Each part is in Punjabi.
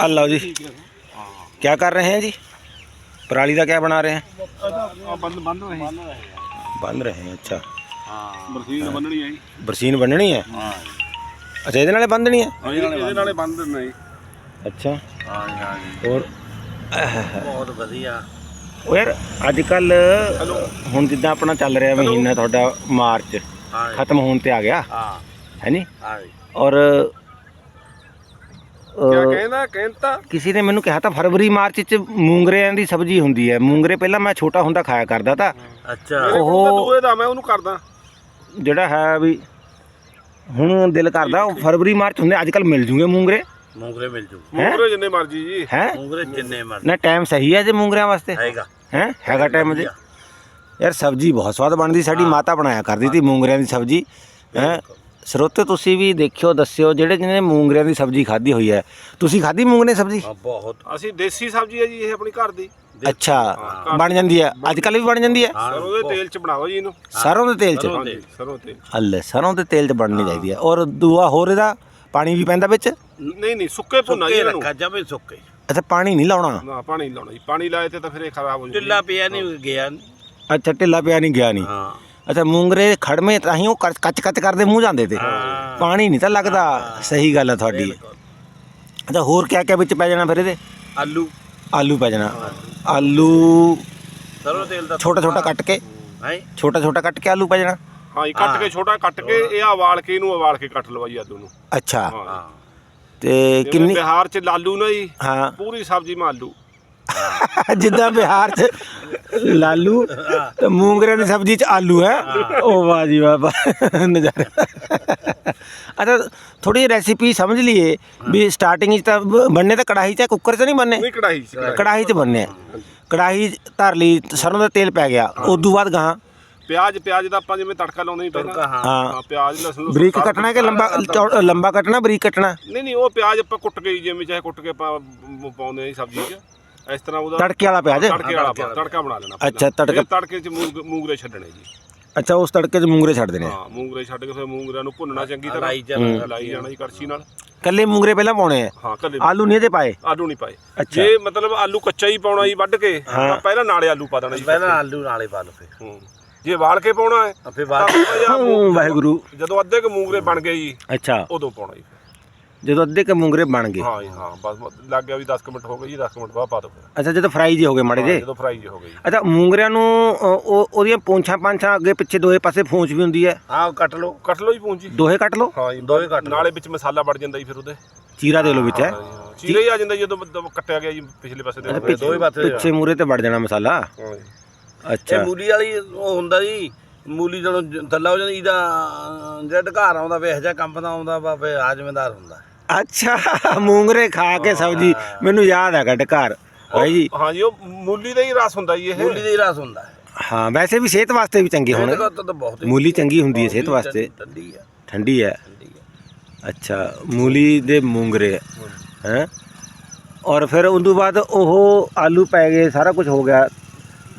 ਆ ਲਓ ਜੀ। ਕੀ ਕਰ ਰਹੇ ਹੈ ਜੀ? ਪਰਾਲੀ ਦਾ ਕੀ ਬਣਾ ਰਹੇ ਹੈ ਰਹੇ। ਬੰਨ ਅੱਛਾ। ਹਾਂ। ਬਰਸੀਨ ਬੰਨਣੀ ਹੈ। ਅੱਛਾ ਇਹਦੇ ਨਾਲੇ ਬੰਨਣੀ ਹੈ ਇਹਦੇ ਨਾਲੇ ਬੰਨ ਦੇਣਾ ਅੱਛਾ। ਹੋਰ? ਬਹੁਤ ਵਧੀਆ। ਉਹ ਯਾਰ ਅੱਜ ਕੱਲ ਹੁਣ ਜਿੱਦਾਂ ਆਪਣਾ ਚੱਲ ਰਿਹਾ ਮਹੀਨਾ ਤੁਹਾਡਾ ਮਾਰਚ ਖਤਮ ਹੋਣ ਤੇ ਆ ਗਿਆ। ਹਾਂ। ਹੈ ਨਹੀਂ ਔਰ ਕਿਆ ਕਹਿੰਦਾ ਕਹਿੰਦਾ ਕਿਸੇ ਨੇ ਮੈਨੂੰ ਕਿਹਾ ਤਾਂ ਫਰਵਰੀ ਮਾਰਚ ਚ ਮੂੰਗਰਿਆਂ ਦੀ ਸਬਜ਼ੀ ਹੁੰਦੀ ਹੈ। ਮੂੰਗਰੇ ਪਹਿਲਾਂ ਮੈਂ ਛੋਟਾ ਹੁੰਦਾ ਖਾਇਆ ਕਰਦਾ ਤਾਂ। ਅੱਛਾ। ਉਹ- ਦੂਏ ਦਾ ਮੈਂ ਉਹਨੂੰ ਕਰਦਾ। ਜਿਹੜਾ ਹੈ ਵੀ ਹੁਣ ਦਿਲ ਕਰਦਾ ਉਹ ਫਰਵਰੀ ਮਾਰਚ ਹੁੰਦੇ ਅੱਜ ਕੱਲ ਮਿਲ ਜੂਗੇ ਮੂੰਗਰੇ। ਮੂੰਗਰੇ ਮਿਲ ਜੂ। ਮੂੰਗਰੇ ਜਿੰਨੇ ਮਰਜ਼ੀ ਜੀ। ਹੈ? ਮੂੰਗਰੇ ਜਿੰਨੇ ਮਰ ਨਾ ਟਾਈਮ ਸਹੀ ਹੈ ਜੇ ਮੂੰਗਰਿਆਂ ਵਾਸਤੇ? ਹੈਗਾ। ਹੈ? ਹੈਗਾ ਟਾਈਮ ਜੀ? ਯਾਰ ਸਬਜ਼ੀ ਬਹੁਤ ਸਵਾਦ ਬਣਦੀ ਸਾਡੀ ਮਾਤਾ ਬਣਾਇਆ ਕਰਦੀ ਸੀ ਮੂੰਗਰਿਆਂ ਦੀ ਸਬਜ਼ੀ। ਹੈ? ਸਰੋਤੇ ਤੁਸੀਂ ਵੀ ਦੇਖਿਓ ਦੱਸਿਓ ਜਿਹੜੇ ਜਿਹਨੇ ਮੂੰਗਰਿਆਂ ਦੀ ਸਬਜ਼ੀ ਖਾਧੀ ਹੋਈ ਹੈ। ਤੁਸੀਂ ਖਾਧੀ ਮੂੰਗਰੇ ਸਬਜ਼ੀ? ਹਾਂ ਬਹੁਤ। ਅਸੀਂ ਦੇਸੀ ਸਬਜ਼ੀ ਹੈ ਜੀ ਇਹ ਆਪਣੀ ਘਰ ਦੀ। ਅੱਛਾ ਬਣ ਜਾਂਦੀ ਹੈ। ਅੱਜ ਕੱਲ ਵੀ ਬਣ ਜਾਂਦੀ ਹੈ? ਸਰੋਂ ਦੇ ਤੇਲ ਚ ਬਣਾਓ ਜੀ ਇਹਨੂੰ। ਸਰੋਂ ਦੇ ਤੇਲ 'ਚ? ਸਰੋਂ ਹਾਂਜੀ ਸਰੋਂ ਤੇਲ ਹੱਲੇ ਸਰੋਂ ਦੇ ਤੇਲ 'ਚ ਬਣਨੀ ਚਾਹੀਦੀ ਹੈ। ਔਰ ਦੂਆ ਹੋਰ ਇਹਦਾ ਪਾਣੀ ਵੀ ਪੈਂਦਾ ਵਿੱਚ? ਨਹੀਂ ਨਹੀਂ ਸੁੱਕੇ ਭੁੰਨਾ ਜੀ ਸੁੱਕੇ ਇਹਨੂੰ। ਰੱਖਾ ਜਾਵੇ ਸੁੱਕੇ। ਅੱਛਾ ਪਾਣੀ ਨਹੀਂ ਲਾਉਣਾ? ਨਾ ਪਾਣੀ ਨੀ ਲਾਉਣਾ ਜੀ। ਪਾਣੀ ਲਾਏ ਤੇ ਤਾਂ ਫਿਰ ਇਹ ਖਰਾਬ ਹੋ ਢਿੱਲਾ ਪਿਆ ਨਹੀਂ ਗਿਆ। ਅੱਛਾ ਢਿੱਲਾ ਪਿਆ ਨਹੀਂ ਗਿਆ ਨਹੀਂ ਹਾਂ। ਅੱਛਾ ਮੂੰਗਰੇ ਖੜਮੇ ਤਾਂ ਹੀ ਉਹ ਕੱਚ ਕੱਚ ਕੱਚ ਕਰਦੇ ਮੂੰਹ ਜਾਂਦੇ ਤੇ। ਪਾਣੀ ਨਹੀਂ ਤਾਂ ਲੱਗਦਾ। ਸਹੀ ਗੱਲ ਹੈ ਤੁਹਾਡੀ। ਅੱਛਾ ਹੋਰ ਕਿਆ ਕਿਆ ਵਿੱਚ ਪੈ ਜਾਣਾ ਫਿਰ ਇਹਦੇ? ਆਲੂ। ਆਲੂ ਪੈ ਜਾਣਾ। ਆਲੂ ਸਰੋਂ ਤੇਲ ਦਾ ਛੋਟਾ ਛੋਟਾ ਕੱਟ ਕੇ। ਹੈ? ਛੋਟਾ ਛੋਟਾ ਕੱਟ ਕੇ ਆਲੂ ਪੈ ਜਾਣਾ। ਹਾਂ ਜੀ ਕੱਟ ਕੇ ਛੋਟਾ ਕੱਟ ਕੇ ਇਹ ਆ ਵਾਲ ਕੇ ਇਹਨੂੰ ਉਬਾਲ ਕੇ ਕੱਟ ਲਵਾਈ ਆਲੂ ਨੂੰ। ਅੱਛਾ। ਹਾਂ। ਤੇ ਕਿੰਨੀ ਕਿੰਨੀ ਬਿਹਾਰ ਚ ਲਾਲੂ ਨਾ ਜੀ। ਹਾਂ। ਪੂਰੀ ਸਬਜ਼ੀ ਮਾ ਆਲੂ। ਜਿੱਦਾਂ ਬਿਹਾਰ 'ਚ ਲਾਲੂ ਤੇ ਮੂੰਗਰਿਆਂ ਦੀ ਸਬਜ਼ੀ 'ਚ ਆਲੂ ਹੈ। ਉਹ ਵਾਹ ਜੀ ਵਾਹ ਵਾਹ, ਨਜ਼ਾਰਾ। ਅੱਛਾ ਥੋੜੀ ਰੈਸਿਪੀ ਸਮਝ ਲਈਏ ਵੀ ਸਟਾਰਟਿੰਗ 'ਚ ਤਾਂ ਬ- ਬਣਨੇ ਤਾਂ ਕੜਾਹੀ 'ਚ ਹੈ, ਕੁੱਕਰ 'ਚ ਨਹੀਂ ਬਣਨੇ ਨਹੀਂ ਕੜਾਈ ਚ। ਕੜਾਹੀ। ਕੜਾਹੀ 'ਚ ਬਣਨੇ ਆ। ਕੜਾਹੀ ਧਰ ਲਈ ਸਰੋਂ ਦਾ ਤੇਲ ਪੈ ਗਿਆ। ਉਦੋਂ ਬਾਅਦ ਗਾਂ ਪਿਆਜ਼ ਪਿਆਜ਼ ਦਾ ਆਪਾਂ ਜਿਵੇਂ ਤੜਕਾ ਲਾਉਂਦੇ ਹੀ ਪਹਿਲਾਂ। ਹਾਂ ਹਾਂ। ਹਾਂ ਪਿਆਜ਼ ਲਸਣ ਲੁਸਣ ਬਰੀਕ ਸਾਰਾ ਕੱਟਣਾ ਕਿ ਲੰਬਾ ਲੰਬਾ ਕੱਟਣਾ ਬਰੀਕ ਕੱਟਣਾ? ਨਹੀਂ ਨਹੀਂ ਉਹ ਪਿਆਜ਼ ਆਪਾਂ ਕੁੱਟ ਕੇ ਹੀ ਜਿਵੇਂ ਚਾਹੇ ਕੁੱਟ ਕੇ ਆਪਾਂ ਪਾਉਂਦੇ ਆ ਜੀ ਸਬਜ਼ੀ 'ਚ। ਇਸ ਤਰ੍ਹਾਂ ਉਹਦਾ ਤੜਕੇ ਵਾਲਾ ਪਿਆਜ਼ ਤੜਕੇ ਵਾਲਾ ਆਪਾਂ- ਤੜਕਾ ਬਣਾ ਲੈਣਾ ਪਹਿਲਾਂ। ਅੱਛਾ, ਤੜਕਾ- ਫਿਰ ਤੜਕੇ 'ਚ ਮੂੰਗ ਮੂੰਗਰੇ ਛੱਡਣੇ ਜੀ। ਅੱਛਾ ਉਸ ਤੜਕੇ 'ਚ ਮੂੰਗਰੇ ਛੱਡ ਦੇਣੇ ਆ। ਹਾਂ ਮੂੰਗਰੇ ਛੱਡ ਕੇ ਫਿਰ ਮੂੰਗਰਿਆਂ ਨੂੰ ਭੁੰਨਣਾ ਚੰਗੀ ਤਰ੍ਹਾਂ। ਲਾਈ ਜਾਣਾ ਲਾਈ ਜਾਣਾ ਜੀ ਕੜਛੀ ਨਾਲ। ਕੱਲੇ ਮੂੰਗਰੇ ਪਹਿਲਾਂ ਪਾਉਣੇ ਆ? ਹਾਂ ਕੱਲੇ ਆਲੂ ਨਹੀਂ ਇਹਦੇ ਪਾਏ? ਆਲੂ ਨਹੀਂ ਪਾਏ। ਅੱਛਾ। ਜੇ ਮਤਲਬ ਆਲੂ ਕੱਚਾ ਹੀ ਪਾਉਣਾ ਜੀ ਵੱਢ ਕੇ ਤਾਂ ਪਹਿਲਾਂ ਨਾਲੇ ਆਲੂ ਪਾ ਦੇਣਾ ਜੀ। ਪਹਿਲਾਂ ਆਲੂ ਨਾਲੇ ਪਾ ਲਓ ਫਿਰ। ਹੂੰ। ਜੇ ਵਾਲ ਕੇ ਪਾਉਣਾ ਹੈ ਤਾਂ ਬਾਅਦ ਹੂੰ, ਵਾਹਿਗੁਰੂ। ਜਦੋਂ ਅੱਧੇ ਕ ਮੂੰਗਰੇ ਬਣ ਗਏ ਜੀ ਅੱਛਾ। ਉਦੋਂ ਪਾਉਣਾ ਜੀ ਜਦੋਂ ਅੱਧੇ ਕ ਮੂੰਗਰੇ ਬਣ ਗਏ। ਹਾਂ ਜੀ ਹਾਂ ਬਸ ਲੱਗ ਗਿਆ ਵੀ 10 ਕੁ ਮਿੰਟ ਹੋ ਗਏ ਜੀ 10 ਕੁ ਮਿੰਟ ਬਾਅਦ ਪਾ ਦਿਓ ਫਿਰ। ਅੱਛਾ ਜਦੋਂ ਫਰਾਈ ਜੀ ਹੋ ਗਏ ਮਾੜੇ ਜੇ ਜਦੋਂ ਫਰਾਈ ਜੀ ਹੋ ਗਈ ਅੱਛਾ ਮੂੰਗਰਿਆਂ ਨੂੰ ਅ, ਉਹ ਉਹਦੀਆਂ ਪੂੰਛਾਂ ਪਾਂਛਾਂ ਅੱਗੇ ਪਿੱਛੇ ਦੋਹੇ ਪਾਸੇ ਫੂੰਚ ਵੀ ਹੁੰਦੀ ਹੈ? ਹਾਂ ਕੱਟ ਲਓ ਕੱਟ ਲਓ ਜੀ ਪੂੰਜੀ ਦੋਹੇ ਕੱਟ ਲਓ? ਹਾਂ ਜੀ ਦੋਵੇਂ ਕੱਟ ਲਓ। ਨਾਲੇ ਵਿੱਚ ਮਸਾਲਾ ਵੜ ਜਾਂਦਾ ਜੀ ਫਿਰ ਉਹਦੇ। ਚੀਰਾ ਦੇ ਲਓ ਵਿੱਚ ਹੈ। ਚੀਰੇ ਹੀ ਆ ਜਾਂਦਾ ਜੀ ਜਦੋਂ ਜਦੋਂ ਕੱਟਿਆ ਗਿਆ ਜੀ ਪਿਛਲੇ ਪਾਸੇ ਦੇ ਅੱਛਾ, ਦੋਹੇ ਪਾਸੇ ਪਿੱਛੇ ਮੂਰੇ ਤੇ ਵੜ ਜਾਣਾ ਮਸਾਲਾ? ਹਾਂ ਜੀ। ਅੱਛਾ। ਇਹ ਮੂਲੀ ਵਾਲੀ ਉਹ ਹੁੰਦਾ ਜੀ ਮੂਲੀ ਜਦੋਂ ਜ- ਥੱਲਾ ਹੋ ਜਾਂਦੀ ਇਹਦਾ ਜਿਹੜਾ ਢਕਾਰ ਆਉਂਦਾ ਵੇ ਇਹ ਜਿਹਾ ਕੰਪਦਾ ਆਉਂਦਾ ਵਾ ਫੇ ਹੁੰਦਾ। ਅੱਛਾ ਮੂੰਗਰੇ ਖਾ ਕੇ ਸਬਜੀ ਮੈਨੂੰ ਯਾਦ ਹੈਗਾ ਢਕਾਰ ਭਾਈ ਜੀ ਹਾਂ ਜੀ। ਉਹ ਮੂਲੀ ਦਾ ਹੀ ਰਸ ਹੁੰਦਾ ਜੀ ਇਹ। ਮੂਲੀ ਦਾ ਹੀ ਰਸ ਹੁੰਦਾ ਹੈ। ਹਾਂ ਵੈਸੇ ਵੀ ਸਿਹਤ ਵਾਸਤੇ ਵੀ ਚੰਗੇ ਹੋਣ। ਇਹਦੇ ਤਾਂ ਬਹੁਤ ਹੀ ਮੂਲੀ ਚੰਗੀ ਹੁੰਦੀ ਹੈ ਸਿਹਤ ਵਾਸਤੇ। ਠੰਡੀ ਆ ਠੰਡੀ ਹੈ। ਠੰਡੀ ਆ ਅੱਛਾ ਮੂਲੀ ਦੇ ਮੂੰਗਰੇ ਹੈ? ਔਰ ਫਿਰ ਉਸ ਤੋਂ ਬਾਅਦ ਉਹ ਆਲੂ ਪੈ ਗਏ ਸਾਰਾ ਕੁਝ ਹੋ ਗਿਆ।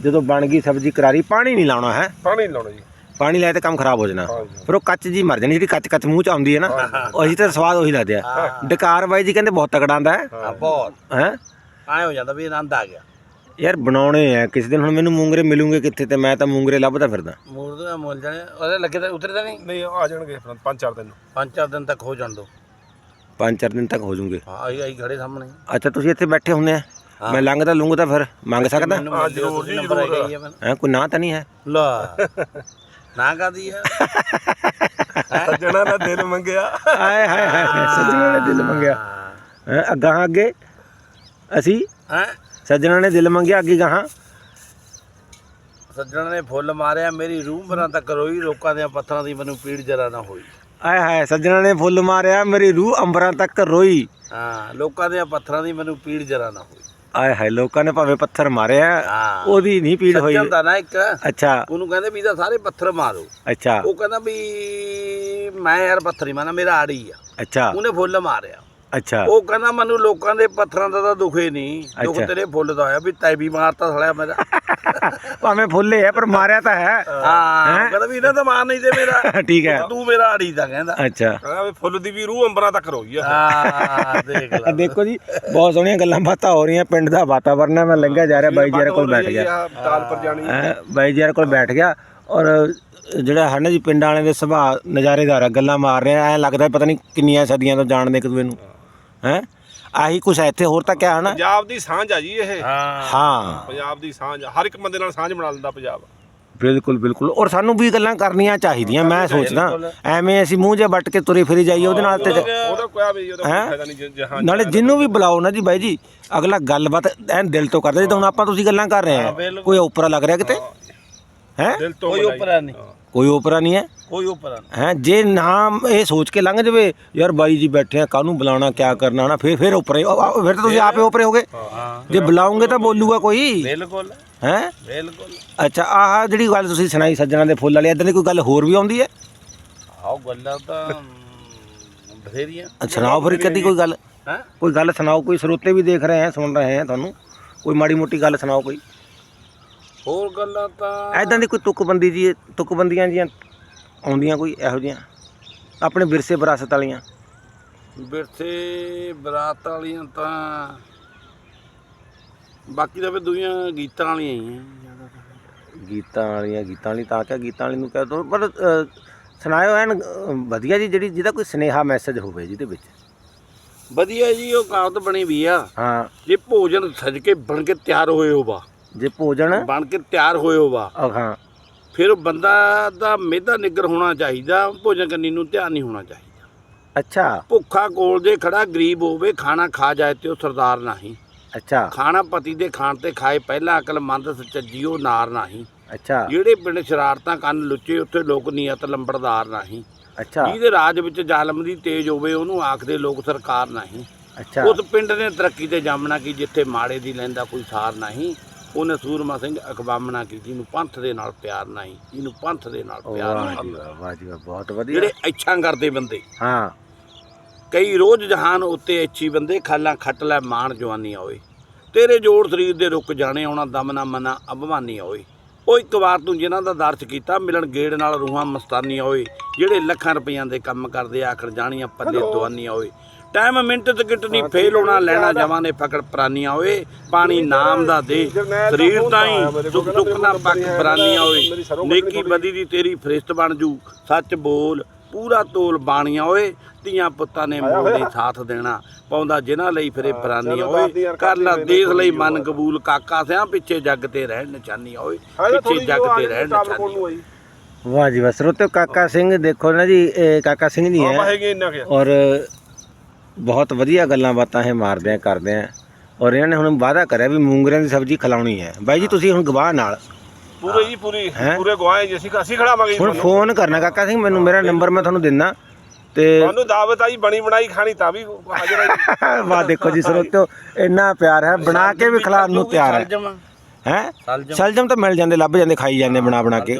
ਜਦੋਂ ਬਣ ਗਈ ਸਬਜ਼ੀ ਕਰਾਰੀ ਪਾਣੀ ਨਹੀਂ ਲਾਉਣਾ ਹੈ? ਪਾਣੀ ਨਹੀਂ ਲਾਉਣਾ ਜੀ। ਪਾਣੀ ਲਾਏ ਤੇ ਕੰਮ ਖਰਾਬ ਹੋ ਜਾਣਾ। ਫਿਰ ਉਹ ਕੱਚ ਜੀ ਮਰ ਜਾਣੀ ਜਿਹੜੀ ਕੱਚ ਕੱਚ ਮੂੰਹ ਚ ਆਉਂਦੀ ਹੈ ਨਾ ਉਹੀ ਤਾਂ ਸਵਾਦ ਉਹੀ ਲੱਗਦਾ ਹੈ ਡਕਾਰ ਬਾਈ ਜੀ ਕਹਿੰਦੇ ਬਹੁਤ ਤਕੜਾ ਆਂਦਾ ਹੈ। ਬਹੁਤ। ਹੈ? ਐ ਹੋ ਜਾਂਦਾ ਵੀ ਆਨੰਦ ਆ ਗਿਆ। ਯਾਰ ਬਣਾਉਣੇ ਆ ਕਿਸੇ ਦਿਨ ਹੁਣ ਮੈਨੂੰ ਮੂੰਗਰੇ ਮਿਲੂਗੇ ਕਿੱਥੇ ਤੇ ਮੈਂ ਤਾਂ ਮੂੰਗਰੇ ਲੱਭਦਾ ਫਿਰਦਾ। ਮੂਰ ਦਾ ਮੁੱਲ ਜਾਣੇ ਉਹਦੇ ਲੱਗੇ ਤਾਂ ਉਤਰਦਾ ਨਹੀਂ? ਨਹੀਂ ਆ ਜਾਣਗੇ ਫਿਰ ਪੰਜ ਚਾਰ ਦਿਨ। ਪੰਜ ਚਾਰ ਦਿਨ ਤੱਕ ਹੋ ਜਾਣ ਦੋ। ਪੰਜ ਚਾਰ ਦਿਨ ਤੱਕ ਹੋ ਜੂਗੇ ਹਾਂ ਆਈ ਆਈ ਖੜੇ ਸਾਹਮਣੇ। ਅੱਛਾ ਤੁਸੀਂ ਇੱਥੇ ਬੈਠੇ ਹੁੰਦੇ ਆ। ਮੈਂ ਲੰਘਦਾ ਲੂੰਗਾ ਫਿਰ ਮੰਗ ਸਕਦਾ? ਨੰਬਰ ਹੈ ਕੋਈ ਨਾਂ ਤਾਂ ਨਹੀਂ ਹੈ? ਲਾ। ਨਾ ਕਾਦੀ ਆ? ਸੱਜਣਾ ਦਾ ਦਿਲ ਮੰਗਿਆ। ਆਏ ਹਾਏ ਹਾਏ ਸੱਜਣਾ ਨੇ ਦਿਲ ਮੰਗਿਆ। ਹੈਂ, ਅੱਗਾਂ ਅੱਗੇ? ਅਸੀਂ? ਹੈ? ਸੱਜਣਾ ਨੇ ਦਿਲ ਮੰਗਿਆ ਅੱਗੇ ਗਾਹਾਂ? ਸੱਜਣ ਨੇ ਫੁੱਲ ਮਾਰਿਆ ਮੇਰੀ ਰੂਹ ਮਰਾਂ ਤੱਕ ਰੋਈ ਲੋਕਾਂ ਦੇ ਪੱਥਰਾਂ ਦੀ ਮੈਨੂੰ ਪੀੜ ਜਰਾ ਨਾ ਹੋਈ। ਆਏ ਹਾਏ ਸੱਜਣਾ ਨੇ ਫੁੱਲ ਮਾਰਿਆ ਮੇਰੀ ਰੂਹ ਅੰਬਰਾਂ ਤੱਕ ਰੋਈ। ਹਾਂ ਲੋਕਾਂ ਦੇ ਪੱਥਰਾਂ ਦੀ ਮੈਨੂੰ ਪੀੜ ਜਰਾ ਨਾ ਹੋਈ। ਆਏ ਹਾਏ ਲੋਕਾਂ ਨੇ ਭਾਵੇਂ ਪੱਥਰ ਮਾਰਿਆ ਹਾਂ। ਉਹਦੀ ਨਹੀਂ ਪੀੜ ਹੋਈ। ਸੱਜਣ ਦਾ ਨਾ ਇੱਕ। ਅੱਛਾ। ਉਹਨੂੰ ਕਹਿੰਦੇ ਵੀ ਇਹਦਾ ਸਾਰੇ ਪੱਥਰ ਮਾਰੋ। ਅੱਛਾ। ਉਹ ਕਹਿੰਦਾ ਵੀ ਮੈਂ ਯਾਰ ਪੱਥਰ ਹੀ ਮਾਰਨਾ ਮੇਰਾ ਆੜੀ ਆ। ਅੱਛਾ। ਉਹਨੇ ਫੁੱਲ ਮਾਰਿਆ। ਅੱਛਾ। ਉਹ ਕਹਿੰਦਾ ਮੈਨੂੰ ਲੋਕਾਂ ਦੇ ਪੱਥਰਾਂ ਦਾ ਤਾਂ ਦੁਖੇ ਨਹੀਂ। ਦੁੱਖ ਅੱਛਾ। ਤੇਰੇ ਫੁੱਲ ਦਾ ਹੋਇਆ ਵੀ ਤੈ ਵੀ ਮਾਰਤਾ ਸੜਿਆ ਮੇਰਾ ਭਾਵੇਂ ਫੁੱਲੇ ਹੈ ਪਰ ਮਾਰਿਆ ਤਾਂ ਹੈ। ਹਾਂ ਕਹਿੰਦਾ ਵੀ ਇਹਨਾਂ ਦਾ ਮਾਰ ਨਹੀਂ ਤੇ ਮੇਰਾ। ਠੀਕ ਹੈ। ਤੂੰ ਮੇਰਾ ਆੜੀ ਦਾ ਕਹਿੰਦਾ। ਅੱਛਾ। ਕਹਿੰਦਾ ਵੀ ਫੁੱਲ ਦੀ ਵੀ ਰੂਹ ਅੰਬਰਾਂ ਤੱਕ ਰੋਈ ਆ। ਹਾਂ ਦੇਖ ਲੈ। ਦੇਖੋ ਜੀ ਬਹੁਤ ਸੋਹਣੀਆਂ ਗੱਲਾਂ ਬਾਤਾਂ ਹੋ ਰਹੀਆਂ ਪਿੰਡ ਦਾ ਵਾਤਾਵਰਨ ਹੈ। ਮੈਂ ਲੰਘਿਆ ਜਾ ਰਿਹਾ ਬਾਈ ਜੀ ਕੋਲ ਬੈਠ ਗਿਆ। ਤਾਲ ਪਰ ਜਾਣੀ। ਹੈਂ, ਬਾਈ ਜੀ ਕੋਲ ਬੈਠ ਗਿਆ। ਔਰ ਜਿਹੜਾ ਹੈ ਨਾ ਜੀ ਪਿੰਡਾਂ ਵਾਲਿਆਂ ਦੇ ਸੁਭਾਅ ਨਜ਼ਾਰੇਦਾਰ ਆ ਗੱਲਾਂ ਮਾਰ ਰਹੇ। ਐ ਲੱਗਦਾ ਪਤਾ ਨਹੀਂ ਕਿੰਨੀਆਂ ਸਦੀਆਂ ਤੋਂ ਜਾਣਦੇ ਇੱਕ ਦੂਏ ਨੂੰ। ਹੈ? ਆਹੀ ਕੁਛ ਹੈ ਇੱਥੇ ਹੋਰ ਤਾਂ ਕਿਆ ਹਨਾ? ਪੰਜਾਬ ਦੀ ਸਾਂਝ ਆ ਜੀ ਇਹ। ਹਾਂ। ਹਾਂ। ਪੰਜਾਬ ਦੀ ਸਾਂਝ ਆ। ਹਰ ਇੱਕ ਬੰਦੇ ਨਾਲ ਸਾਂਝ ਬਣਾ ਲੈਂਦਾ ਪੰਜਾਬ। ਬਿਲਕੁਲ ਬਿਲਕੁਲ। ਔਰ ਸਾਨੂੰ ਵੀ ਗੱਲਾਂ ਕਰਨੀਆਂ ਚਾਹੀਦੀਆਂ ਮੈਂ ਸੋਚਦਾ। ਐਵੇਂ ਅਸੀਂ ਮੂੰਹ ਜੇ ਵੱਟ ਕੇ ਤੁਰੇ ਫਿਰੀ ਜਾਈਏ ਉਹਦੇ ਨਾਲ ਤੇ ਉਹਦਾ ਕੋਈ ਵੀ ਉਹਦਾ ਹੈਂ? ਕੋਈ ਫਾਇਦਾ ਨਹੀਂ ਜਹਾਂ ਨਾਲੇ ਜਿੰਨੂੰ ਵੀ ਬੁਲਾਓ ਨਾ ਜੀ ਬਾਈ ਜੀ ਅਗਲਾ ਗੱਲਬਾਤ ਐਨ ਦਿਲ ਤੋਂ ਕਰਦਾ ਜਿੱਦਾਂ ਹੁਣ ਆਪਾਂ ਤੁਸੀਂ ਗੱਲਾਂ ਕਰ ਰਹੇ ਆ। ਕੋਈ ਓਪਰਾ ਲੱਗ ਰਿਹਾ ਕਿਤੇ? ਹੈ? ਦਿਲ ਤੋਂ ਕੋਈ। ਉਪਰਾ ਨਹੀਂ। ਕੋਈ ਓਪਰਾ ਨਹੀਂ ਹੈ? ਕੋਈ ਉਪਰਾ ਨਹੀਂ। ਹੈ ਜੇ ਨਾਮ ਇਹ ਸੋਚ ਕੇ ਲੰਘ ਜਵੇ ਯਾਰ ਬਾਈ ਜੀ ਬੈਠੇ ਆ ਕਾਹਨੂੰ ਬੁਲਾਉਣਾ ਕਿਆ ਕਰਨਾ ਨਾ ਫਿਰ ਫਿਰ ਓਪਰੇ ਉਹ- ਉਹ- ਫਿਰ ਤਾਂ ਤੁਸੀਂ ਆਪੇ ਓਪਰੇ ਹੋਗੇ। ਹਾਂ ਜੇ ਬੁਲਾਉਂਗੇ ਤਾਂ ਬੋਲੂਗਾ ਕੋਈ। ਬਿਲਕੁਲ। ਹੈ? ਬਿਲਕੁਲ। ਅੱਛਾ ਆਹ ਜਿਹੜੀ ਗੱਲ ਤੁਸੀਂ ਸੁਣਾਈ ਸੱਜਣਾ ਦੇ ਫੁੱਲ ਵਾਲੀ ਇਦਾਂ ਦੀ ਕੋਈ ਗੱਲ ਹੋਰ ਵੀ ਆਉਂਦੀ ਹੈ? ਆਓ ਗੱਲਾਂ ਤਾਂ ਹਮ, ਬਥੇਰੀਆਂ। ਸੁਣਾਓ ਫਿਰ ਕਦੀ ਕੋਈ ਗੱਲ। ਹੈ? ਕੋਈ ਗੱਲ ਸੁਣਾਓ ਕੋਈ ਸਰੋਤੇ ਵੀ ਦੇਖ ਰਹੇ ਹੈ ਸੁਣ ਰਹੇ ਹੈ ਤੁਹਾਨੂੰ? ਕੋਈ ਮਾੜੀ ਮੋਟੀ ਗੱਲ ਸੁਣਾਓ ਕੋਈ? ਹੋਰ ਗੱਲਾਂ ਤਾਂ ਐਦਾਂ ਦੀ ਕੋਈ ਤੁਕਬੰਦੀ ਜੀ ਤੁਕਬੰਦੀਆਂ ਜੀਆਂ ਆਉਂਦੀਆਂ ਕੋਈ ਇਹੋ ਜੀਆਂ ਆਪਣੇ ਵਿਰਸੇ ਵਿਰਾਸਤ ਵਾਲੀਆਂ। ਬਿਰਥੇ ਬਰਾਤ ਵਾਲੀਆਂ ਤਾਂ ਬਾਕੀ ਤਾਂ ਫਿਰ ਦੁਨੀਆਂ ਗੀਤਾਂ ਵਾਲੀਆਂ ਹੀ ਆ। ਗੀਤਾਂ ਵਾਲੀਆਂ ਗੀਤਾਂ ਵਾਲੀ ਤਾਂ ਕਿਆ ਗੀਤਾਂ ਵਾਲੀ ਨੂੰ ਕਹਿ ਦੋ ਪਰ ਅ, ਸੁਣਾਇਓ ਐਨ ਅ, ਵਧੀਆ ਜੀ ਜਿਹੜੀ ਜਿਹਦਾ ਕੋਈ ਸਨੇਹਾ ਮੈਸੇਜ ਹੋਵੇ ਜਿਹਦੇ ਵਿੱਚ। ਵਧੀਆ ਜੀ ਉਹ ਕਹਾਵਤ ਬਣੀ ਵੀ ਆ। ਹਾਂ। ਜੇ ਭੋਜਨ ਸਜ ਕੇ ਬਣ ਕੇ ਤਿਆਰ ਹੋਏ ਹੋਵਾ ਜੇ ਭੋਜਨ ਬਣ ਕੇ ਤਿਆਰ ਹੋਏ ਹੋਵਾ ਅ, ਹਾਂ। ਫਿਰ ਉਹ ਬੰਦਾ ਦਾ ਮਿਹਦਾ ਨਿੱਗਰ ਹੋਣਾ ਚਾਹੀਦਾ ਭੋਜਨ ਕੰਨੀ ਨੂੰ ਧਿਆਨ ਨਹੀਂ ਹੋਣਾ ਚਾਹੀਦਾ। ਅੱਛਾ। ਭੁੱਖਾ ਕੋਲ ਦੇ ਖੜਾ ਗਰੀਬ ਹੋਵੇ ਖਾਣਾ ਖਾ ਜਾਏ ਤੇ ਉਹ ਸਰਦਾਰ ਨਹੀਂ। ਅੱਛਾ। ਖਾਣਾ ਪਤੀ ਦੇ ਖਾਣ ਤੇ ਖਾਏ ਪਹਿਲਾ ਅਕਲਮੰਦ ਸੱਚੀਓ ਨਾਰ ਨਹੀਂ। ਅੱਛਾ। ਜਿਹੜੇ ਪਿੰਡ ਸ਼ਰਾਰਤਾਂ ਕੰਨ ਲੁੱਚੇ ਉੱਥੇ ਲੋਕ ਨੀਅਤ ਲੰਬੜਦਾਰ ਨਹੀਂ। ਅੱਛਾ। ਜਿਹਦੇ ਰਾਜ ਵਿੱਚ ਜ਼ਾਲਮ ਦੀ ਤੇਜ ਹੋਵੇ ਉਹਨੂੰ ਆਖਦੇ ਲੋਕ ਸਰਕਾਰ ਨਹੀਂ। ਅੱਛਾ। ਉਸ ਪਿੰਡ ਨੇ ਤਰੱਕੀ ਤੇ ਜਾਮਣਾ ਕੀ ਜਿੱਥੇ ਮਾੜੇ ਦੀ ਲੈਂਦਾ ਕੋਈ ਸਾਰ ਨਹੀਂ। ਉਹਨੇ ਸੂਰਮਾ ਸਿੰਘ ਅਕਵਾਮਣਾ ਕੀ ਜਿਹਨੂੰ ਪੰਥ ਦੇ ਨਾਲ ਪਿਆਰ ਨਹੀਂ ਜਿਹਨੂੰ ਪੰਥ ਦੇ ਨਾਲ ਪਿਆਰ ਵਾਹ ਜੀ ਵਾਹ ਵਾਹ ਜੀ ਵਾਹ, ਬਹੁਤ ਵਧੀਆ। ਜਿਹੜੇ ਇੱਛਾ ਕਰਦੇ ਬੰਦੇ। ਹਾਂ। ਕਈ ਰੋਜ਼ ਜਹਾਨ ਉੱਤੇ ਅੱਛੀ ਬੰਦੇ ਖਾਲਾਂ ਖੱਟ ਲੈ ਮਾਣ ਜਵਾਨੀ ਹੋਏ। ਤੇਰੇ ਜੋੜ ਸਰੀਰ ਦੇ ਰੁੱਕ ਜਾਣੇ ਆਉਣਾ ਦਮ ਨਾ ਮਨਾ ਅਭਵਾਨੀ ਹੋਏ। ਉਹ ਇੱਕ ਵਾਰ ਤੂੰ ਜਿਨ੍ਹਾਂ ਦਾ ਦਰਸ ਕੀਤਾ ਮਿਲਣ ਗੇੜ ਨਾਲ ਰੂਹਾਂ ਮਸਤਾਨੀ ਹੋਏ। ਜਿਹੜੇ ਲੱਖਾਂ ਰੁਪਈਆਂ ਦੇ ਕੰਮ ਕਰਦੇ ਆਖਰ ਜਾਣੀਆਂ ਪੱਲੇ ਦਵਾਨੀਆਂ ਹੋਏ। ਟਾਈਮ ਮਿੰਟ ਤੱਕ ਨਹੀਂ ਫੇਲ ਹੋਣਾ ਲੈਣਾ ਜਵਾਂ ਨੇ ਫਕੜ ਪ੍ਰਾਨੀਆਂ ਹੋਏ ਪਾਣੀ ਨਾਮ ਦਾ ਦੇ ਸਰੀਰ ਤਾਈ ਸੁਖ ਦੁੱਖ ਨਾ ਪੱਕ ਪ੍ਰਾਨੀਆਂ ਹੋਏ ਨੇਕੀ ਬਦੀ ਦੀ ਤੇਰੀ ਫਰਿਸ਼ਤ ਬਣ ਜੂ ਸੱਚ ਬੋਲ ਪੂਰਾ ਤੋਲ ਬਾਣੀਆਂ ਓਏ ਧੀਆਂ ਪੁੱਤਾਂ ਨੇ ਮੋੜ ਦੇ ਸਾਥ ਦੇਣਾ ਪਾਉਂਦਾ ਜਿਨ੍ਹਾਂ ਲਈ ਫਿਰੇ ਪ੍ਰਾਨੀਆਂ ਓਏ ਕਰ ਲਾ ਦੇਖ ਲਈ ਮਨ ਕਬੂਲ ਕਾਕਾ ਸਿਆਂ ਪਿੱਛੇ ਜੱਗ ਤੇ ਰਹਿਣ ਨਿਸ਼ਾਨੀਆਂ ਓਏ ਪਿੱਛੇ ਜੱਗ ਤੇ ਰਹਿਣ ਨਿਸ਼ਾਨੀਆਂ। ਹੋਈ ਵਾਹ ਜੀ ਵਾਹ ਸਰੋਤਿਓ ਕਾਕਾ ਸਿੰਘ ਦੇਖੋ ਨਾ ਜੀ ਇਹ ਕਾਕਾ ਸਿੰਘ ਜੀ ਹਾਂ ਹੈ ਔਰ ਬਹੁਤ ਵਧੀਆ ਗੱਲਾਂ ਬਾਤਾਂ ਇਹ ਮਾਰਦੇ ਆ ਕਰਦੇ ਆ ਔਰ ਇਹਨਾਂ ਨੇ ਹੁਣ ਵਾਅਦਾ ਕਰਿਆ ਵੀ ਮੂੰਗਰਿਆਂ ਦੀ ਸਬਜ਼ੀ ਖਿਲਾਉਣੀ ਹੈ। ਬਾਈ ਜੀ ਤੁਸੀਂ ਹੁਣ ਗਵਾਹ ਨਾਲ। ਪੂਰੇ ਜੀ ਪੂਰੀ ਹੈਂ? ਪੂਰੇ ਗਵਾਏ ਜੀ ਅਸੀਂ ਅਸੀਂ ਖੜਾਵਾਂਗੇ ਜੀ ਹੁਣ ਤੁਹਾਨੂੰ। ਫੋਨ ਕਰਨਾ ਕਾਕਾ ਸਿੰਘ ਮੈਨੂੰ ਮੇਰਾ ਨੰਬਰ ਮੈਂ ਤੁਹਾਨੂੰ ਦਿੰਦਾ। ਤੇ ਤੁਹਾਨੂੰ ਦਾਵਤ ਆਈ ਬਣੀ ਬਣਾਈ ਖਾਣੀ ਤਾਂ ਵੀ ਹਾਜ਼ਰ ਜੀ। ਵਾਹ ਦੇਖੋ ਜੀ ਸਰੋਤਿਓ ਇੰਨਾ ਪਿਆਰ ਹੈ ਬਣਾ ਕੇ ਵੀ ਖਿਲਾਉਣ ਨੂੰ ਤਿਆਰ ਹੈ। ਸਲਜਮ ਹੈ? ਸਲਜਮ ਸਲਜਮ ਤਾਂ ਮਿਲ ਜਾਂਦੇ ਲੱਭ ਜਾਂਦੇ ਖਾਈ ਜਾਂਦੇ ਬਣਾ ਬਣਾ ਕੇ।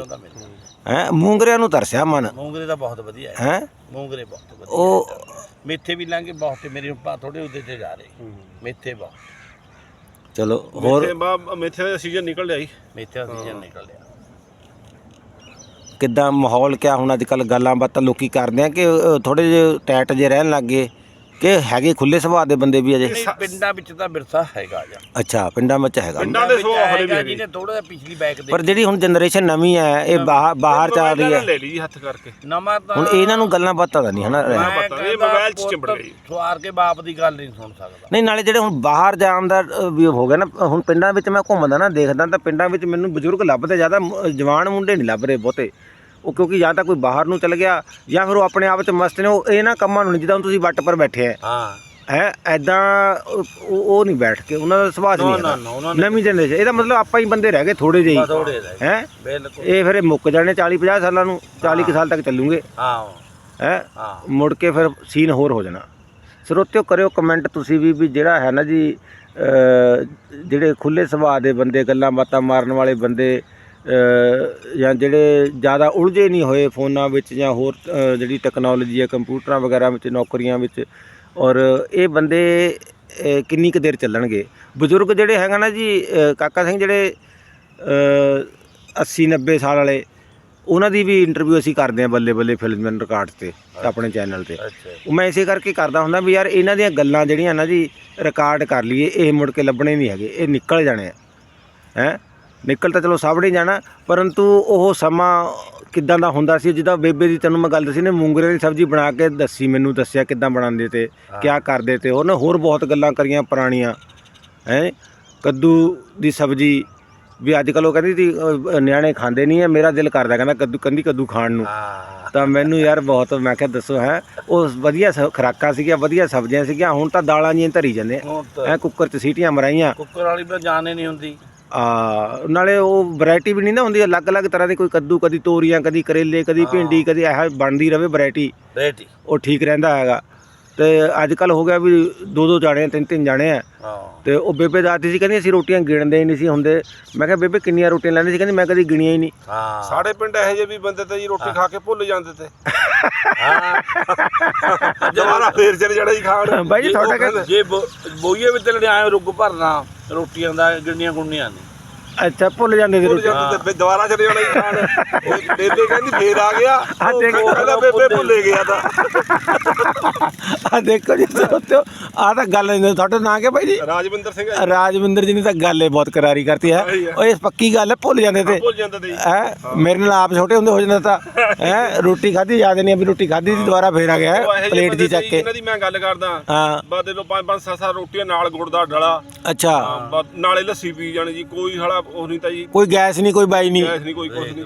ਹੈ? ਮੂੰਗਰਿਆਂ ਨੂੰ ਤਰਸਿਆ ਮਨ। ਮੂੰਗਰੇ ਦਾ ਬਹੁਤ ਵਧੀਆ ਹੈ। ਹੈ? ਮੂੰਗਰੇ ਬਹੁਤ ਵਧੀਆ ਉਹ ਮੇਥੇ ਵੀ ਲਾਂਗੇ ਬਹੁਤ ਤੇ ਮੇਰੇ ਪਾ ਥੋੜੇ ਉੱਤੇ ਤੇ ਜਾ ਰਹੇ। ਮੇਥੇ ਬਹੁਤ। ਚਲੋ ਹੋਰ? ਮੇਥੇ ਬਾ ਮੇਥੇ ਦਾ ਸੀਜ਼ਨ ਨਿਕਲ ਲਿਆ ਜੀ। ਮੇਥੇ ਦਾ ਸੀਜ਼ਨ ਨਿਕਲ ਲਿਆ ਕਿੱਦਾਂ ਮਾਹੌਲ ਕਿਆ ਹੁਣ ਅੱਜ ਕੱਲ ਗੱਲਾਂ ਬਾਤਾਂ ਲੋਕੀ ਕਰਦੇ ਆ ਕਿ ਥੋੜੇ ਜਿਹੇ ਟੈਟ ਜੇ ਰਹਿਣ ਲੱਗ ਗਏ? ਕਿ ਹੈਗੇ ਖੁੱਲੇ ਸੁਭਾਅ ਦੇ ਬੰਦੇ ਵੀ ਅਜੇ? ਨਹੀਂ, ਪਿੰਡਾਂ ਵਿੱਚ ਤਾਂ ਵਿਰਸਾ ਹੈਗਾ ਜਾਂ। ਅੱਛਾ ਪਿੰਡਾਂ ਵਿੱਚ ਹੈਗਾ। ਪਿੰਡਾਂ ਦੇ ਸੁਭਾਅ ਹਲੇ ਵੀ ਹੈਗੇ ਜਿਹਨੇ ਥੋੜਾ ਜਿਹਾ ਪਿਛਲੀ ਬੈਕ ਦੇ ਪਰ ਜਿਹੜੀ ਹੁਣ ਜਨਰੇਸ਼ਨ ਨਵੀਂ ਹੈ ਇਹ ਬਾਹਰ ਬਾਹਰ ਚੱਲ ਰਹੀ ਹੈ। ਲੈ ਲਈ ਜੀ ਹੱਥ ਕਰਕੇ। ਨਵਾਂ ਤਾਂ ਹੁਣ ਇਹਨਾਂ ਨੂੰ ਗੱਲਾਂ ਬਾਤਾਂ ਦਾ ਨਹੀਂ ਹਨਾ ਰਿਹਾ। ਮੈਂ ਪਤਾ ਨਹੀਂ, ਕਹਿੰਦਾ ਮੋਬਾਈਲ 'ਚ ਪੁੱਤ ਚਿੰਬੜ ਗਈ। ਸਵਾਰ ਕੇ ਬਾਪ ਦੀ ਗੱਲ ਨਹੀਂ ਸੁਣ ਸਕਦਾ। ਨਹੀਂ ਨਾਲੇ ਜਿਹੜੇ ਹੁਣ ਬਾਹਰ ਜਾਣ ਦਾ ਅ, ਵੀ ਹੋ ਗਿਆ ਨਾ ਹੁਣ ਪਿੰਡਾਂ ਵਿੱਚ ਮੈਂ ਘੁੰਮਦਾ ਨਾ ਦੇਖਦਾ ਤਾਂ ਪਿੰਡਾਂ ਵਿੱਚ ਮੈਨੂੰ ਬਜ਼ੁਰਗ ਲੱਭਦੇ ਜ਼ਿਆਦਾ ਮ- ਜਵਾਨ ਮੁੰਡੇ ਨਹੀਂ ਲੱਭ ਰਹੇ ਬਹੁਤੇ। ਉਹ ਕਿਉਂਕਿ ਜਾਂ ਤਾਂ ਕੋਈ ਬਾਹਰ ਨੂੰ ਚਲ ਗਿਆ ਜਾਂ ਫਿਰ ਉਹ ਆਪਣੇ ਆਪ 'ਚ ਮਸਤ ਨੇ ਉਹ ਇਹਨਾਂ ਕੰਮਾਂ ਨੂੰ ਨਹੀਂ ਜਿੱਦਾਂ ਹੁਣ ਤੁਸੀਂ ਵੱਟ ਪਰ ਬੈਠੇ ਆ ਹਾਂ। ਹੈ ਐਦਾਂ ਉਹ ਨਹੀਂ ਬੈਠ ਕੇ ਉਹਨਾਂ ਦਾ ਸੁਭਾਅ ਨਹੀਂ ਨਾ ਨਾ ਉਹਨਾਂ ਨਵੀਂ ਜਨਰੇਸ਼ਨ ਇਹਦਾ ਮਤਲਬ ਆਪਾਂ ਹੀ ਬੰਦੇ ਰਹਿ ਗਏ ਥੋੜੇ ਜਿਹੇ ਥੋੜੇ ਗਏ। ਹੈ? ਬਿਲਕੁਲ। ਇਹ ਫਿਰ ਮੁੱਕ ਜਾਣੇ 40 50 ਸਾਲਾਂ ਨੂੰ 40 ਕੁ ਸਾਲ ਤੱਕ ਚੱਲੂਗੇ। ਹਾਂ। ਹੈ? ਮੁੜ ਕੇ ਫਿਰ ਸੀਨ ਹੋਰ ਹੋ ਜਾਣਾ। ਸਰੋਤਿਓ ਕਰਿਓ ਕਮੈਂਟ ਤੁਸੀਂ ਵੀ ਵੀ ਜਿਹੜਾ ਹੈ ਨਾ ਜੀ ਜਿਹੜੇ ਖੁੱਲੇ ਸੁਭਾਅ ਦੇ ਬੰਦੇ ਗੱਲਾਂ ਬਾਤਾਂ ਮਾਰਨ ਵਾਲੇ ਬੰਦੇ ਜਾਂ ਜਿਹੜੇ ਜ਼ਿਆਦਾ ਉਲਝੇ ਨਹੀਂ ਹੋਏ ਫੋਨਾਂ ਵਿੱਚ ਜਾਂ ਹੋਰ ਜਿਹੜੀ ਟੈਕਨੋਲੋਜੀ ਹੈ ਕੰਪਿਊਟਰਾਂ ਵਗੈਰਾ ਵਿੱਚ ਨੌਕਰੀਆਂ ਵਿੱਚ ਔਰ ਇਹ ਬੰਦੇ ਕਿੰਨੀ ਕੁ ਦੇਰ ਚੱਲਣਗੇ? ਬਜ਼ੁਰਗ ਜਿਹੜੇ ਹੈਗਾ ਨਾ ਜੀ ਕਾਕਾ ਸਿੰਘ ਜਿਹੜੇ ਅ, 80 90 ਸਾਲ ਵਾਲੇ ਉਹਨਾਂ ਦੀ ਵੀ ਇੰਟਰਵਿਊ ਅਸੀਂ ਕਰਦੇ ਹਾਂ ਬੱਲੇ ਬੱਲੇ ਫਿਲਮ ਐਂਡ ਰਿਕਾਰਡ ਤੇ ਆਪਣੇ ਚੈਨਲ ਤੇ। ਉਹ ਮੈਂ ਇਸੇ ਕਰਕੇ ਕਰਦਾ ਹੁੰਦਾ ਵੀ ਯਾਰ ਇਹਨਾਂ ਦੀਆਂ ਗੱਲਾਂ ਜਿਹੜੀਆਂ ਨਾ ਜੀ ਰਿਕਾਰਡ ਕਰ ਲਈਏ ਇਹ ਮੁੜ ਕੇ ਲੱਭਣੇ ਨਹੀਂ ਹੈਗੇ ਇਹ ਨਿਕਲ ਜਾਣੇ ਆ। ਹੈ? ਨਿਕਲ ਤਾਂ ਚਲੋ ਸਭ ਨਹੀਂ ਜਾਣਾ ਪਰੰਤੂ ਉਹ ਸਮਾਂ ਕਿੱਦਾਂ ਦਾ ਹੁੰਦਾ ਸੀ ਜਿੱਦਾਂ ਬੇਬੇ ਦੀ ਤੈਨੂੰ ਮੈਂ ਗੱਲ ਦੱਸੀ ਨੇ ਮੂੰਗਰੇ ਦੀ ਸਬਜ਼ੀ ਬਣਾ ਕੇ ਦੱਸੀ ਮੈਨੂੰ ਦੱਸਿਆ ਕਿੱਦਾਂ ਬਣਾਉਂਦੇ ਤੇ ਕਿਆ ਕਰਦੇ ਤੇ ਉਹਨੇ ਹੋਰ ਬਹੁਤ ਗੱਲਾਂ ਕਰੀਆਂ ਪੁਰਾਣੀਆਂ ਹੈ? ਕੱਦੂ ਦੀ ਸਬਜ਼ੀ ਵੀ ਅੱਜ ਕੱਲ੍ਹ ਉਹ ਕਹਿੰਦੀ ਸੀ ਨਿਆਣੇ ਖਾਂਦੇ ਨਹੀਂ ਹੈ ਮੇਰਾ ਦਿਲ ਕਰਦਾ ਕਹਿੰਦਾ ਕੱਦੂ ਕੰਦੀ ਕੱਦੂ ਖਾਣ ਨੂੰ। ਤਾਂ ਮੈਨੂੰ ਯਾਰ ਬਹੁਤ ਮੈਂ ਕਿਹਾ ਦੱਸੋ ਹੈ? ਉਹ ਵਧੀਆ ਸ- ਖੁਰਾਕਾਂ ਸੀਗੀਆਂ ਵਧੀਆ ਸਬਜ਼ੀਆਂ ਸੀਗੀਆਂ ਹੁਣ ਤਾਂ ਦਾਲਾਂ ਜੀਆਂ ਧਰੀ ਜਾਂਦੇ ਐ ਕੁੱਕਰ 'ਚ ਸੀਟੀਆਂ ਮਰਾਈਆਂ। ਕੁੱਕਰ ਵਾਲੀ ਤਾਂ ਜਾਣੇ ਨਹੀਂ ਹੁੰਦੀ। ਆ ਨਾਲੇ ਉਹ ਵੈਰਾਈਟੀ ਵੀ ਨਹੀਂ ਨਾ ਹੁੰਦੀ ਅਲੱਗ-ਅਲੱਗ ਤਰ੍ਹਾਂ ਦੇ ਕੋਈ ਕੱਦੂ ਕਦੀ ਤੋਰੀਆਂ ਕਦੀ ਕਰੇਲੇ ਕਦੀ ਭਿੰਡੀ ਕਦੀ ਇਹ ਬਣਦੀ ਰਵੇ ਵੈਰਾਈਟੀ ਰੇਟੀ ਉਹ ਠੀਕ ਰਹਿੰਦਾ ਹੈਗਾ। ਤੇ ਅੱਜ ਕੱਲ ਹੋ ਗਿਆ ਵੀ ਦੋ ਦੋ ਜਾਣੇ ਤਿੰਨ ਤਿੰਨ ਜਾਣੇ ਆ। ਹਾਂ। ਤੇ ਉਹ ਬੇਬੇ ਦਾਦੀ ਸੀ ਕਹਿੰਦੀ ਅਸੀਂ ਰੋਟੀਆਂ ਗਿਣਦੇ ਹੀ ਨਹੀਂ ਸੀ ਹੁੰਦੇ। ਮੈਂ ਕਿਹਾ ਬੇਬੇ ਕਿੰਨੀਆਂ ਰੋਟੀਆਂ ਲੈਂਦੇ ਸੀ? ਕਹਿੰਦੀ ਮੈਂ ਕਦੀ ਗਿਣੀਆਂ ਹੀ ਨਹੀਂ। ਹਾਂ। ਸਾਡੇ ਪਿੰਡ ਇਹੋ ਜਿਹੇ ਵੀ ਬੰਦੇ ਤੇ ਜੀ ਰੋਟੀ ਖਾ ਕੇ ਭੁੱਲ ਜਾਂਦੇ ਤੇ। ਹਾਂ। ਦੁਬਾਰਾ ਫੇਰ ਚਲੇ ਜਾਣਾ ਜੀ ਖਾਣ। ਬਾਈ ਜੀ ਤੁਹਾਡਾ ਕਹਿੰਦਾ ਜੇ ਬੋਈਏ ਵਿੱਚ ਲੈਣੇ ਆਏ ਰੁੱਗ ਭਰਨਾ। ਰੋਟੀਆਂ ਦਾ ਗਿਣੀਆਂ ਗੁੰਨੀਆਂ ਨਹੀਂ। ਅੱਛਾ ਭੁੱਲ ਜਾਂਦੇ ਸੀ ਰੋਟੀ। ਜਾਂਦੇ ਤੇ ਦੁਬਾਰਾ ਚਲੇ ਜਾਣਾ ਜੀ ਖਾਣ ਉਹ ਬੇਬੇ ਕਹਿੰਦੀ ਫੇਰ ਆ ਗਿਆ। ਆ ਉਹ ਦੇਖੋ। ਕਹਿੰਦਾ ਬੇਬੇ ਭੁੱਲੇ ਗਿਆ ਤਾਂ। ਆ ਦੇਖੋ ਜੀ ਦੋਸਤੋ ਆ ਤਾਂ ਗੱਲ ਨਹੀਂ ਤੁਹਾਡਾ ਨਾਂ ਕੀ ਭਾਈ ਜੀ? ਰਾਜਵਿੰਦਰ ਸਿੰਘ ਹੈ। ਰਾਜਵਿੰਦਰ ਜੀ ਨੇ ਤਾਂ ਗੱਲ ਇਹ ਬਹੁਤ ਕਰਾਰੀ ਕਰਤੀ ਹੈ। ਹੈ। ਉਹ ਇਸ ਪੱਕੀ ਗੱਲ ਹੈ ਭੁੱਲ ਜਾਂਦੇ ਤੇ। ਭੁੱਲ ਜਾਂਦੇ ਤੇ ਜੀ। ਹੈ ਮੇਰੇ ਨਾਲ ਆਪ ਛੋਟੇ ਹੁੰਦੇ ਹੋ ਜਾਂਦਾ ਤਾਂ ਹੈ ਰੋਟੀ ਖਾਧੀ ਯਾਦ ਨਹੀਂ ਆ ਵੀ ਰੋਟੀ ਖਾਧੀ ਸੀ ਦੁਬਾਰਾ ਫੇਰ ਆ ਗਿਆ ਉਹ ਇਹੋ ਜਿਹੇ ਪਲੇਟ ਬੰਦੇ ਦੀ ਚੱਕ ਕੇ। ਇਹਨਾਂ ਦੀ ਮੈਂ ਗੱਲ ਕਰਦਾ। ਹਾਂ। ਬਾ ਦੇ ਲੋ ਪੰਜ ਪੰਜ ਸੱਤ ਸੱਤ ਰੋਟੀਆਂ ਨਾਲ ਗੁੜ ਦਾ ਡਲਾ। ਅੱਛਾ। ਨਾਲੇ ਲੱਸੀ ਪੀ ਜਾਣੀ ਜੀ ਕੋਈ ਹਲਾ ਉਹ ਨਹੀਂ ਤਾਂ ਜੀ। ਕੋਈ ਗੈਸ ਨਹੀਂ ਕੋਈ ਬਾਈ ਨਹੀਂ। ਗੈਸ ਨਹੀਂ ਕੋਈ ਕੁਝ ਨਹੀਂ।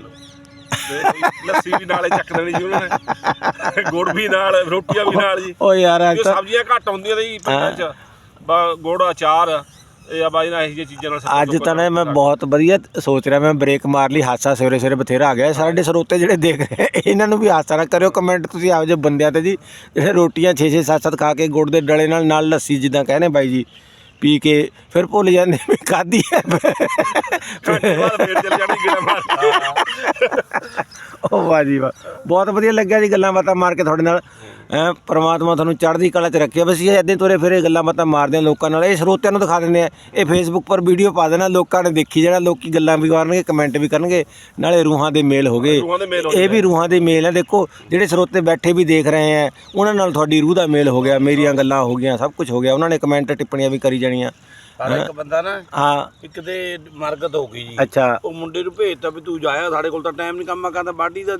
ਤੇ ਲੱਸੀ ਵੀ ਨਾਲੇ ਚੱਕ ਲੈਣੀ ਜੀ ਉਹਨਾਂ ਨੇ। ਗੁੜ ਵੀ ਨਾਲ ਰੋਟੀਆਂ ਵੀ ਨਾਲ ਜੀ। ਓ ਯਾਰ ਤਾਂ ਸਬਜ਼ੀਆਂ ਘੱਟ ਹੁੰਦੀਆਂ ਤੇ ਜੀ ਪਿੰਡਾਂ 'ਚ। ਬਾ ਗੁੜ ਅਚਾਰ ਇਹ ਆ ਬਾਈ ਨਾਲ ਇਹੋ ਚੀਜ਼ਾਂ ਨਾਲ ਅੱਜ ਤਾਂ ਨਾ ਮੈਂ ਬਹੁਤ ਵਧੀਆ ਸੋਚ ਰਿਹਾ ਮੈਂ ਬ੍ਰੇਕ ਮਾਰ ਲਈ ਹਾਸਾ ਸਵੇਰੇ ਸਵੇਰੇ ਬਥੇਰਾ ਆ ਗਿਆ। ਸਾਡੇ ਸਰੋਤੇ ਜਿਹੜੇ ਦੇਖ ਰਹੇ ਇਹਨਾਂ ਨੂੰ ਵੀ ਹਾਸਾ ਨਾ ਕਰਿਓ। ਕਮੈਂਟ ਤੁਸੀਂ ਆਪ ਜੇ ਬੰਦਿਆਂ ਤੇ ਜੀ ਜਿਹੜੇ ਰੋਟੀਆਂ 6 6 7 7 ਖਾ ਕੇ ਗੁੜ ਦੇ ਡਲੇ ਨਾਲ ਨਾਲ ਲੱਸੀ ਜਿੱਦਾਂ ਕਹਿੰਦੇ ਬਾਈ ਜੀ। ਪੀ ਕੇ ਫਿਰ ਭੁੱਲ ਜਾਂਦੇ ਵੀ ਖਾਧੀ ਹੈ ਘੰਟੇ ਬਾਅਦ ਫੇਰ ਚੱਲ ਜਾਣੀ ਗਿੜਾ ਮਾਰ ਕੇ। ਉਹ ਵਾਹ ਜੀ ਵਾਹ। ਬਹੁਤ ਵਧੀਆ ਲੱਗਿਆ ਜੀ ਗੱਲਾਂ ਬਾਤਾਂ ਮਾਰ ਕੇ ਤੁਹਾਡੇ ਨਾਲ। ਪ੍ਰਮਾਤਮਾ ਤੁਹਾਨੂੰ ਚੜ੍ਹਦੀ ਕਲਾ 'ਚ ਰੱਖਿਆ ਬਸ ਇਹ ਇਦਾਂ ਤੁਰੇ ਫਿਰੇ ਗੱਲਾਂ ਬਾਤਾਂ ਮਾਰਦੇ ਆ ਲੋਕਾਂ ਨਾਲ। ਇਹ ਸਰੋਤਿਆਂ ਨੂੰ ਦਿਖਾ ਦਿੰਦੇ ਆ। ਇਹ ਫੇਸਬੁੱਕ ਪਰ ਵੀਡੀਓ ਪਾ ਦੇਣਾ। ਲੋਕਾਂ ਨੇ ਦੇਖੀ ਜਿਹੜਾ ਲੋਕੀ ਗੱਲਾਂ ਵੀ ਕਰਨਗੇ ਕਮੈਂਟ ਵੀ ਕਰਨਗੇ। ਨਾਲੇ ਰੂਹਾਂ ਦੇ ਮੇਲ ਹੋ ਗਏ। ਇਹ ਵੀ ਰੂਹਾਂ ਦੇ ਮੇਲ ਆ। ਦੇਖੋ ਜਿਹੜੇ ਸਰੋਤੇ ਬੈਠੇ ਵੀ ਦੇਖ ਰਹੇ ਆ ਉਹਨਾਂ ਨਾਲ ਤੁਹਾਡੀ ਰੂਹ ਦਾ ਮੇਲ ਹੋ ਗਿਆ। ਮੇਰੀਆਂ ਗੱਲਾਂ ਹੋ ਗਈਆਂ ਸਭ ਕੁਝ ਹੋ ਗਿਆ। ਉਹਨਾਂ ਨੇ ਕਮੈਂਟ ਟਿੱਪਣੀਆਂ ਵੀ ਕਰੀ ਜਾਣੀਆਂ। ਇੱਕ ਬੰਦਾ ਨਾ ਹਾਂ। ਇੱਕ ਤੇ ਮਰਗਤ ਹੋ ਗਈ ਜੀ। ਅੱਛਾ। ਉਹ ਮੁੰਡੇ ਨੂੰ ਭੇਜਤਾ ਵੀ ਤੂੰ ਜਾਇਆ ਸਾਡੇ ਕੋਲ ਤਾਂ ਟਾਈਮ ਨਹੀਂ ਕੰਮ ਕਹਿੰਦਾ ਬਾਡੀ ਦਾ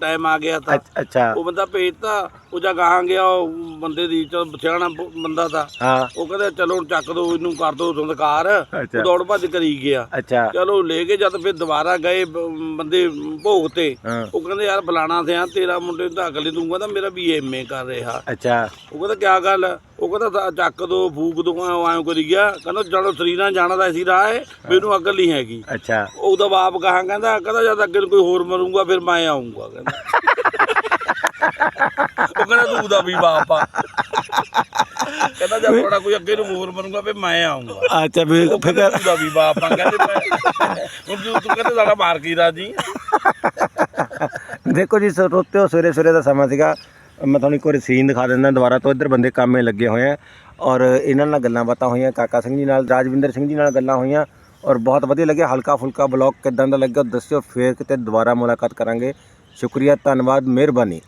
ਟਾਈਮ ਆ ਗਿਆ ਤਾਂ। ਅੱਛ- ਅੱਛਾ। ਉਹ ਬੰਦਾ ਭੇਜਤਾ ਉਹ ਜਾ ਗਾਹਾਂ ਗਿਆ ਉਹ ਬੰਦੇ ਦੀ ਚਲ ਬਥਿਆਣਾ ਬੰਦਾ ਤਾਂ। ਹਾਂ। ਉਹ ਕਹਿੰਦਾ ਚਲੋ ਚੱਕ ਦੋ ਇਹਨੂੰ ਕਰ ਦੋ। ਉਹ ਦੌੜ ਭੱਜ ਕਰੀ ਗਿਆ। ਚਲੋ ਲੈ ਕੇ ਜਦ ਫਿਰ ਦੁਬਾਰਾ ਗਏ ਬੰਦੇ ਭੋਗ ਤੇ। ਉਹ ਕਹਿੰਦੇ ਯਾਰ ਫਲਾਣਾ ਸਿਆ ਤੇਰਾ ਮੁੰਡੇ ਨੂੰ ਤਾਂ ਅਗਲੇ ਤੂੰ ਕਹਿੰਦਾ ਮੇਰਾ ਵੀ ਐਮਏ ਕਰ ਰਿਹਾ। ਅੱਛਾ। ਉਹ ਕਹਿੰਦਾ ਕਿਆ ਗੱਲ? ਉਹ ਕਹਿੰਦਾ ਤਾਂ ਚੱਕ ਦੋ ਫੂਕ ਦੋ ਐਂ ਕਰੀ ਗਿਆ। ਕਹਿੰਦਾ ਜਦੋਂ ਸਰੀਰਾਂ ਜਾਣਾ ਦਾ ਸੀ ਰਾਹ ਹੈ ਮੈਨੂੰ ਅਕਲ ਨਹੀਂ ਹੈਗੀ। ਅੱਛਾ। ਉਹਦਾ ਬਾਪ ਕਹਾਂ ਕਹਿੰਦਾ ਕਹਿੰਦਾ ਜਦ ਅੱਗੇ ਨੂੰ ਕੋਈ ਹੋਰ ਮਰੂੰਗਾ ਫਿਰ ਮੈਂ ਆਉਂਗਾ ਕਹਿੰਦਾ। ਉਹ ਕਹਿੰਦਾ ਤੂੰ ਦਾ ਵੀ ਬਾਪ ਆ। ਕਹਿੰਦਾ ਜਦ ਤੁਹਾਡਾ ਕੋਈ ਅੱਗੇ ਨੂੰ ਹੋਰ ਮਰੂੰਗਾ ਫਿਰ ਮੈਂ ਆਉਂਗਾ ਅੱਛਾ ਫਿਕਰ ਕਹਿੰਦਾ ਤੂੰ ਦਾ ਵੀ ਬਾਪ ਆ ਕਹਿੰਦੇ ਮੈਂ ਹੁਣ ਤੂੰ ਤੂੰ ਕਹਿੰਦੇ ਸਾਡਾ ਮਾਰ ਕੀ ਰਾਜੀ ਦੇਖੋ ਜੀ ਸਰੋਤਿਓ ਸਵੇਰੇ ਸਵੇਰੇ ਦਾ ਸਮਾਂ ਸੀਗਾ। ਮੈਂ ਤੁਹਾਨੂੰ ਇੱਕ ਵਾਰੀ ਸੀਨ ਦਿਖਾ ਦਿੰਦਾ, ਦੁਬਾਰਾ ਤੋਂ ਇੱਧਰ ਬੰਦੇ ਕੰਮੇ ਲੱਗੇ ਹੋਏ ਆ ਔਰ ਇਹਨਾਂ ਨਾਲ ਗੱਲਾਂ ਬਾਤਾਂ ਹੋਈਆਂ, ਕਾਕਾ ਸਿੰਘ ਜੀ ਨਾਲ, ਰਾਜਵਿੰਦਰ ਸਿੰਘ ਜੀ ਨਾਲ ਗੱਲਾਂ ਹੋਈਆਂ ਔਰ ਬਹੁਤ ਵਧੀਆ ਲੱਗਿਆ। ਹਲਕਾ ਫੁਲਕਾ ਬਲੌਗ ਕਿਦਾਂ ਦਾ ਲੱਗਿਆ ਦੱਸਿਓ, ਫੇਰ ਕਿਤੇ ਦੁਬਾਰਾ ਮੁਲਾਕਾਤ ਕਰਾਂਗੇ। ਸ਼ੁਕਰੀਆ, ਧੰਨਵਾਦ, ਮਿਹਰਬਾਨੀ।